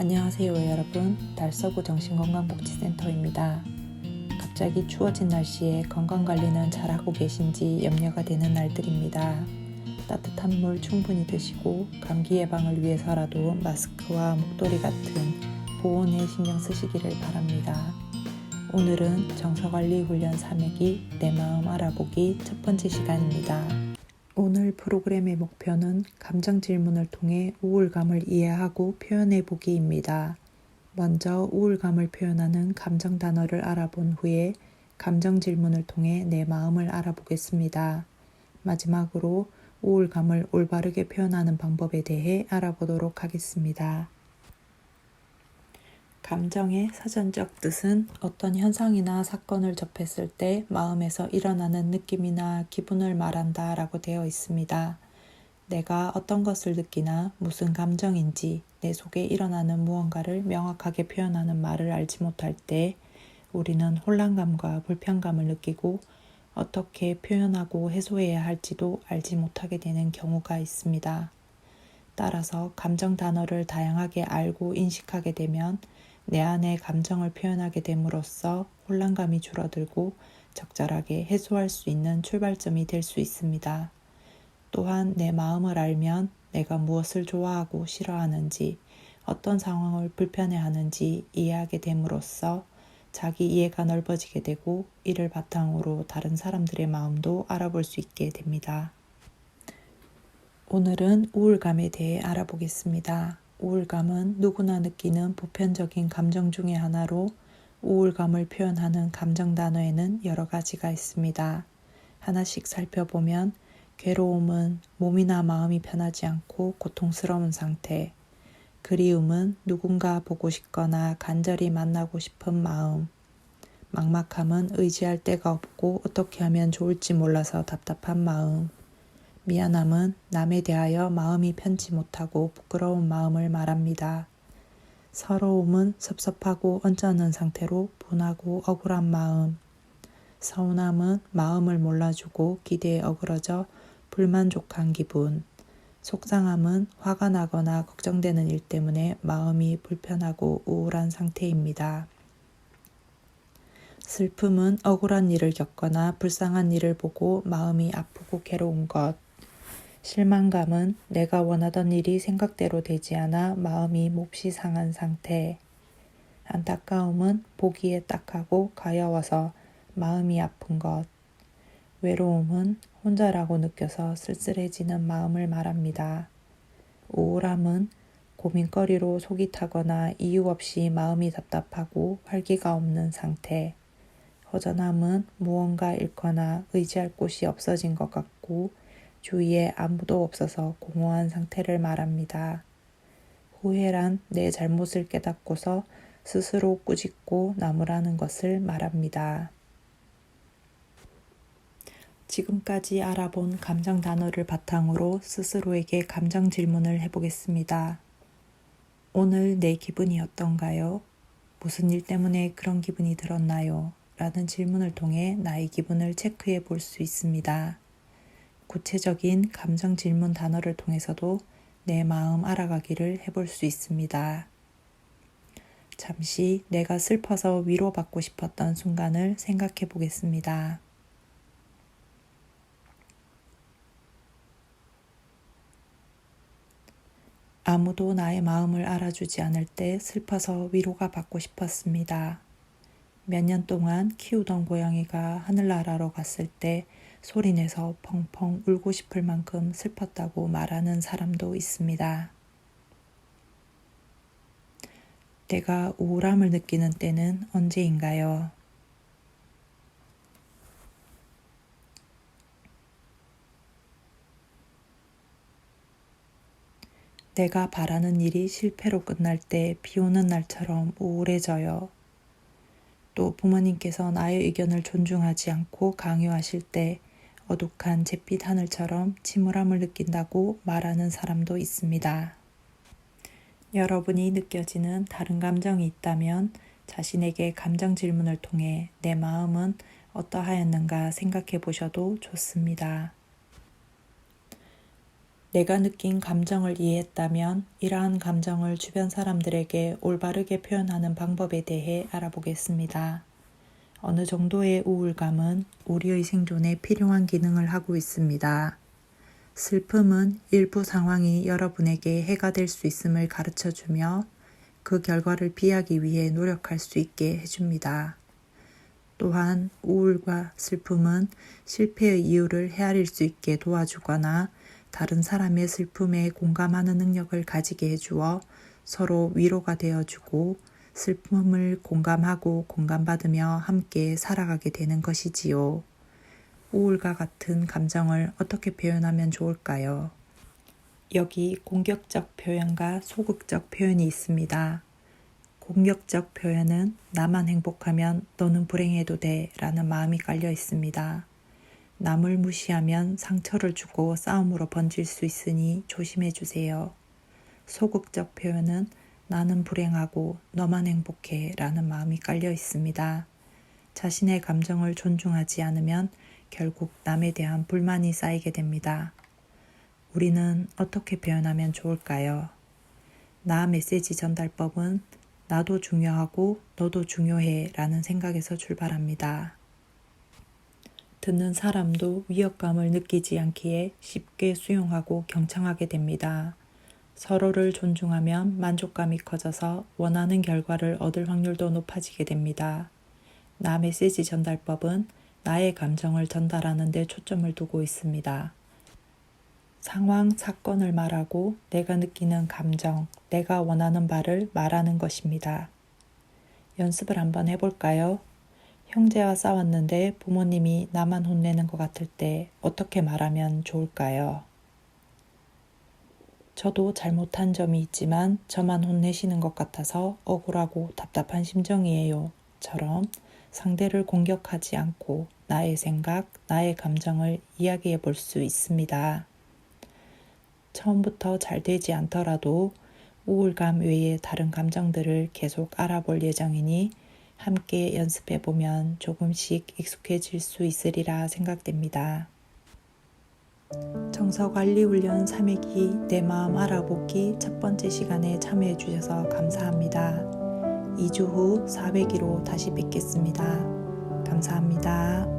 안녕하세요 여러분 달서구 정신건강복지센터입니다. 갑자기 추워진 날씨에 건강관리는 잘하고 계신지 염려가 되는 날들입니다. 따뜻한 물 충분히 드시고 감기 예방을 위해서라도 마스크와 목도리 같은 보온에 신경 쓰시기를 바랍니다. 오늘은 정서관리 훈련 3회기 내 마음 알아보기 첫 번째 시간입니다. 오늘 프로그램의 목표는 감정 질문을 통해 우울감을 이해하고 표현해 보기입니다. 먼저 우울감을 표현하는 감정 단어를 알아본 후에 감정 질문을 통해 내 마음을 알아보겠습니다. 마지막으로 우울감을 올바르게 표현하는 방법에 대해 알아보도록 하겠습니다. 감정의 사전적 뜻은 어떤 현상이나 사건을 접했을 때 마음에서 일어나는 느낌이나 기분을 말한다 라고 되어 있습니다. 내가 어떤 것을 느끼나 무슨 감정인지 내 속에 일어나는 무언가를 명확하게 표현하는 말을 알지 못할 때 우리는 혼란감과 불편감을 느끼고 어떻게 표현하고 해소해야 할지도 알지 못하게 되는 경우가 있습니다. 따라서 감정 단어를 다양하게 알고 인식하게 되면 내 안의 감정을 표현하게 됨으로써 혼란감이 줄어들고 적절하게 해소할 수 있는 출발점이 될 수 있습니다. 또한 내 마음을 알면 내가 무엇을 좋아하고 싫어하는지, 어떤 상황을 불편해하는지 이해하게 됨으로써 자기 이해가 넓어지게 되고 이를 바탕으로 다른 사람들의 마음도 알아볼 수 있게 됩니다. 오늘은 우울감에 대해 알아보겠습니다. 우울감은 누구나 느끼는 보편적인 감정 중의 하나로 우울감을 표현하는 감정 단어에는 여러 가지가 있습니다. 하나씩 살펴보면 괴로움은 몸이나 마음이 편하지 않고 고통스러운 상태, 그리움은 누군가 보고 싶거나 간절히 만나고 싶은 마음, 막막함은 의지할 데가 없고 어떻게 하면 좋을지 몰라서 답답한 마음, 미안함은 남에 대하여 마음이 편치 못하고 부끄러운 마음을 말합니다. 서러움은 섭섭하고 언짢은 상태로 분하고 억울한 마음. 서운함은 마음을 몰라주고 기대에 어그러져 불만족한 기분. 속상함은 화가 나거나 걱정되는 일 때문에 마음이 불편하고 우울한 상태입니다. 슬픔은 억울한 일을 겪거나 불쌍한 일을 보고 마음이 아프고 괴로운 것. 실망감은 내가 원하던 일이 생각대로 되지 않아 마음이 몹시 상한 상태. 안타까움은 보기에 딱하고 가여워서 마음이 아픈 것. 외로움은 혼자라고 느껴서 쓸쓸해지는 마음을 말합니다. 우울함은 고민거리로 속이 타거나 이유 없이 마음이 답답하고 활기가 없는 상태. 허전함은 무언가 잃거나 의지할 곳이 없어진 것 같고 주위에 아무도 없어서 공허한 상태를 말합니다. 후회란 내 잘못을 깨닫고서 스스로 꾸짖고 나무라는 것을 말합니다. 지금까지 알아본 감정 단어를 바탕으로 스스로에게 감정 질문을 해보겠습니다. 오늘 내 기분이 어떤가요? 무슨 일 때문에 그런 기분이 들었나요? 라는 질문을 통해 나의 기분을 체크해 볼 수 있습니다. 구체적인 감정 질문 단어를 통해서도 내 마음 알아가기를 해볼 수 있습니다. 잠시 내가 슬퍼서 위로받고 싶었던 순간을 생각해 보겠습니다. 아무도 나의 마음을 알아주지 않을 때 슬퍼서 위로가 받고 싶었습니다. 몇 년 동안 키우던 고양이가 하늘나라로 갔을 때 소리내서 펑펑 울고 싶을 만큼 슬펐다고 말하는 사람도 있습니다. 내가 우울함을 느끼는 때는 언제인가요? 내가 바라는 일이 실패로 끝날 때 비 오는 날처럼 우울해져요. 또 부모님께서 나의 의견을 존중하지 않고 강요하실 때 어둑한 잿빛 하늘처럼 침울함을 느낀다고 말하는 사람도 있습니다. 여러분이 느껴지는 다른 감정이 있다면 자신에게 감정 질문을 통해 내 마음은 어떠하였는가 생각해 보셔도 좋습니다. 내가 느낀 감정을 이해했다면 이러한 감정을 주변 사람들에게 올바르게 표현하는 방법에 대해 알아보겠습니다. 어느 정도의 우울감은 우리의 생존에 필요한 기능을 하고 있습니다. 슬픔은 일부 상황이 여러분에게 해가 될 수 있음을 가르쳐 주며 그 결과를 피하기 위해 노력할 수 있게 해줍니다. 또한 우울과 슬픔은 실패의 이유를 헤아릴 수 있게 도와주거나 다른 사람의 슬픔에 공감하는 능력을 가지게 해주어 서로 위로가 되어주고 슬픔을 공감하고 공감받으며 함께 살아가게 되는 것이지요. 우울과 같은 감정을 어떻게 표현하면 좋을까요? 여기 공격적 표현과 소극적 표현이 있습니다. 공격적 표현은 나만 행복하면 너는 불행해도 돼 라는 마음이 깔려 있습니다. 남을 무시하면 상처를 주고 싸움으로 번질 수 있으니 조심해 주세요. 소극적 표현은 나는 불행하고 너만 행복해 라는 마음이 깔려 있습니다. 자신의 감정을 존중하지 않으면 결국 남에 대한 불만이 쌓이게 됩니다. 우리는 어떻게 표현하면 좋을까요? 나 메시지 전달법은 나도 중요하고 너도 중요해 라는 생각에서 출발합니다. 듣는 사람도 위협감을 느끼지 않기에 쉽게 수용하고 경청하게 됩니다. 서로를 존중하면 만족감이 커져서 원하는 결과를 얻을 확률도 높아지게 됩니다. 나 메시지 전달법은 나의 감정을 전달하는 데 초점을 두고 있습니다. 상황, 사건을 말하고 내가 느끼는 감정, 내가 원하는 바를 말하는 것입니다. 연습을 한번 해볼까요? 형제와 싸웠는데 부모님이 나만 혼내는 것 같을 때 어떻게 말하면 좋을까요? 저도 잘못한 점이 있지만 저만 혼내시는 것 같아서 억울하고 답답한 심정이에요. 처럼 상대를 공격하지 않고 나의 생각, 나의 감정을 이야기해 볼 수 있습니다. 처음부터 잘 되지 않더라도 우울감 외에 다른 감정들을 계속 알아볼 예정이니 함께 연습해 보면 조금씩 익숙해질 수 있으리라 생각됩니다. 정서관리 훈련 3회기 내 마음 알아보기 첫 번째 시간에 참여해 주셔서 감사합니다. 2주 후 4회기로 다시 뵙겠습니다. 감사합니다.